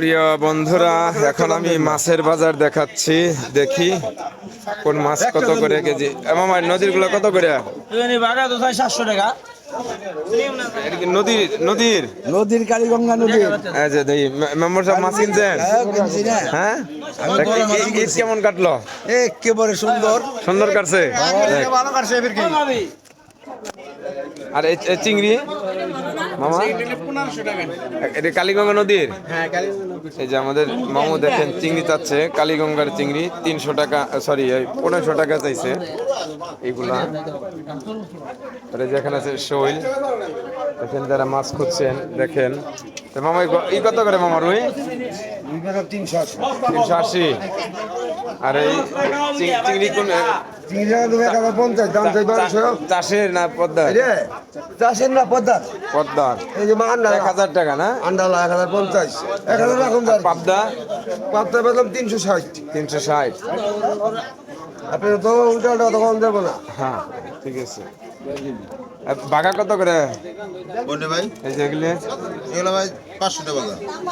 প্রিয় বন্ধুরা এখন আমি মাছের বাজার দেখাচ্ছি। দেখি কোন মাছ কত করে কেজি। মামা নদীরগুলো কত করে? সাতশো টাকা। নদীর নদীর? নদীর কালীগঙ্গা নদী। এই দেখি মেম্বার সাহেব মাছ কিনছেন? হ্যাঁ ঈদ- ঈদ কেমন কাটলো? একেবারে সুন্দর। সুন্দর কাটছে? আর চিংড়ি? মামা? এটা কালীগঙ্গা নদীর? এই যে আমাদের মামু দেখেন চিংড়ি চাচ্ছে কালীগঙ্গার চিংড়ি তিনশো টাকা সরি পনেরোশো টাকা চাইছে। এইগুলা। আর এই যে এখানে আছে শৈল। দেখেন যারা মাছ খুঁজছেন দেখেন। মামা এই কত করে মামা রুই? তিনশো তিনশো আশি। আর এই চিংড়ি কোন চাষের না পদ্মার? রে চাষের না পদ্মার? পদ্মার। এই যে আন্ডা এক হাজার টাকা না? আন্ডালা এক হাজার পঞ্চাশ। এক হাজার পাবদা? পেলাম তিনশো ষাট। তিনশো ষাট। আপনি তো উল্টা তখন দেবো না। হ্যাঁ ঠিক আছে। বাঘা কত করে? কোনটা ভাই? এই যে এগুলি। এগুলো ভাই পাঁচশো টাকা।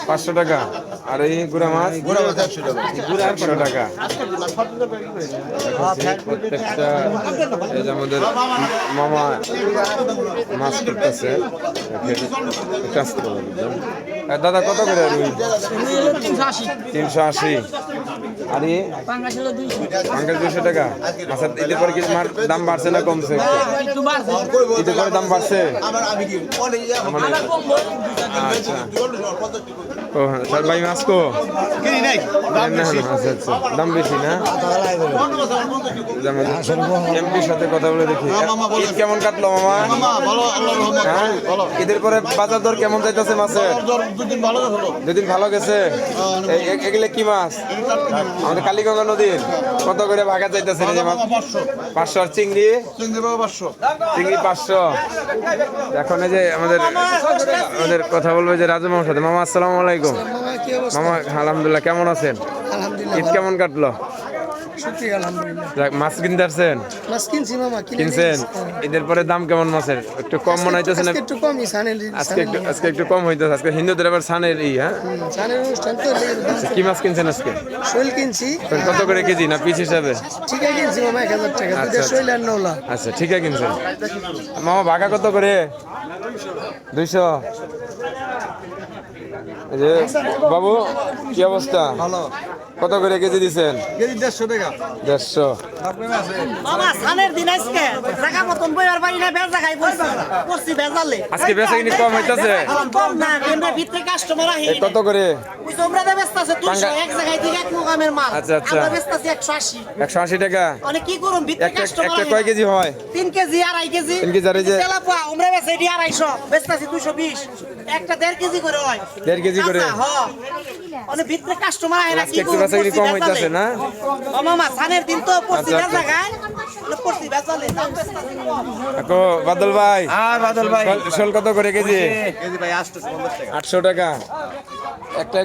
পাঁচশো টাকা। আর এই গুড়া মাছ? গুড়া মাছ একশো টাকা। একশো টাকা। দেখাচ্ছি প্রত্যেকটা এই যে আমাদের মামা মাছ করতেছে করে দাদা কত করে তিনশো আশি। আর পাঙ্গাস দুশো টাকা। আচ্ছা ঈদের পরে কি দাম বাড়ছে না কমছে? ঈদের পরে দাম বাড়ছে? আচ্ছা ও হ্যাঁ, না, আচ্ছা আচ্ছা। দাম বেশি না? সাথে কথা বলে দেখি। কেমন কাটলো মামা? হ্যাঁ? ঈদের পরে বাজার দর কেমন যাইতেছে মাছের? দুদিন ভালো হলো। দুদিন ভালো গেছে? এগুলো কি মাছ? আমাদের কালীগঙ্গা নদীর। কত করে ভাগা যাইতেছে এই যে মাছ পাঁচশো আর চিংড়ি? চিংড়ি পাঁচশো। চিংড়ি পাঁচশো এখন এই যে আমাদের আমাদের কথা বলব যে রাজু মামার সাথে। মামা আসসালামু আলাইকুম। মামা আলহামদুলিল্লাহ কেমন আছেন? ঈদ কেমন কাটলো? সত্যি আলহামদুলিল্লাহ। যাক, মাছ কিনতে আসছেন মাছ কিনছি মামা কিনছেন? ঈদের পরে দাম কেমন মাছের? একটু কম মনে হইতেছে না? আজকে একটু কমই সানের আজকে একটু আজকে একটু কম হইতেছে। আজকে হিন্দুদের আবার সানের ই হ্যাঁ? সানের অনুষ্ঠান তো কি মাছ কিনছেন আজকে? শৈল কিনছি। কত করে কেজি না পিস হিসাবে? ঠিক আছে কিনছি মামা এক হাজার টাকা। দুইটা আচ্ছা। শৈল আর নৌলা। আচ্ছা। ঠিক আছে কিনছেন? মামা ভাগা কত করে? দুইশো। এই যে বাবু কি অবস্থা? ভালো। কত করে কেজি দিছেন? কেজি দেড়শো টাকা। দেড়শো। মামা সানের দিন আজকে। জায়গা মতন বইবার পারি না বেজা খাই করছি বেজালে আজকে বেচা কিনি কম হইতাছে। কম না কেন্দ্রের ভিতরে কাস্টমার আহি কত করে? ওই তোমরা তো ব্যস্ত আছে দুশো পাঙ্গা- এক জায়গায় থেকে এক মুগামের মাল। আচ্ছা, আচ্ছা। আমরা ব্যস্ত আছি একশো আশি। একশো আশি টাকা? অনেক কি করুন ভিতরে কাস্টমার একটা কয় কেজি হয়? তিন কেজি আড়াই কেজি। তিন কেজি, আড়াই কেজি। তেলাপোয়া আমরা বেচে এটি আড়াইশো ব্যস্ত আছি দুশো বিশ। একটা দেড় কেজি করে হয়। দেড় কেজি করে? আচ্ছা, হ ভিতরে কাস্টমার আহে না কি একটু করুন বেচা কিনি করছি কম হইতাছে না? ও মামা সানের দিন তো পড়ছি আচ্ছা, আচ্ছা। বাদল ভাই। আর বাদল ভাই। শোল- কত করে কেজি? কেজি ভাই টাকা। একটা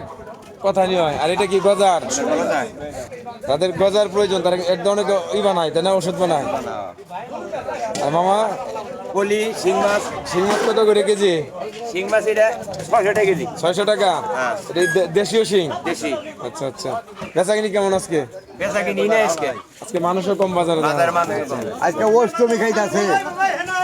কথা নিয়ে হয়। আর এটা কি গজার? তাদের গজার প্রয়োজন তারা এক ধরনের ই বানায় তাই না? ওষুধ বানায়। আর মামা? কলি শিং মাছ। শিং মাছ কত করে কেজি? শিং মাছ এটা ছয়শো টাকা কেজি। ছয়শো টাকা? দেশীয় শিং? দেশি। আচ্ছা আচ্ছা। বেচা কিনি কেমন আজকে? বেচা কিনি না আজকে। আজকে মানুষও কম বাজারে মানে আজকে অষ্টমী খাইতেছে।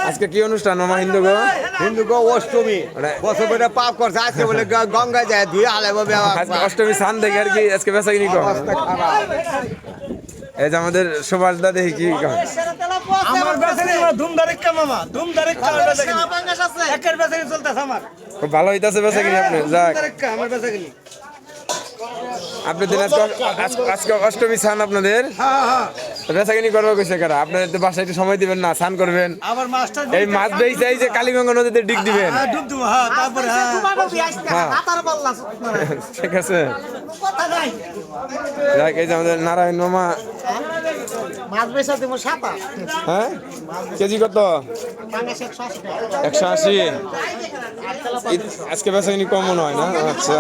আজকে কি অনুষ্ঠান মামা হিন্দু গো? হিন্দু গো অষ্টমী। বছর বছর পাপ করছে আজকে বলে গ- গঙ্গা যায় ধুয়ে হালে ববে অষ্টমী সান দেখে আর কি আজকে বেচা কিনি কম এই যে আমাদের সুভাষ দা দেখি কি আমার ধুম মামা ধুম আমার। একের চলতেছে আমার। খুব ভালো হইতাছে বেচা কিনি আপনি যাক। আমার বেচা কিনি আপনি দিন আজকে অষ্টমী স্নান আপনাদের? তো বেচা কিনি করব কইছে কারা? আপনাদের তো বাসায় একটু সময় দিবেন না স্নান করবেন। আবার মাছটা এই মাছ বেইছে এই যে কালীগঙ্গা নদীতে ডিগ দিবেন। হ্যাঁ, ডুব দেবো হ্যাঁ তারপরে হ্যাঁ। হ্যাঁ। ঠিক আছে। যাক এই যে আমাদের নারায়ণ মামা। মাছ বেচা দেবো সাতা হ্যাঁ? কেজি কত? একশো আশি একশো আশি? আজকে বেচা কিনি কম মনে হয় না আচ্ছা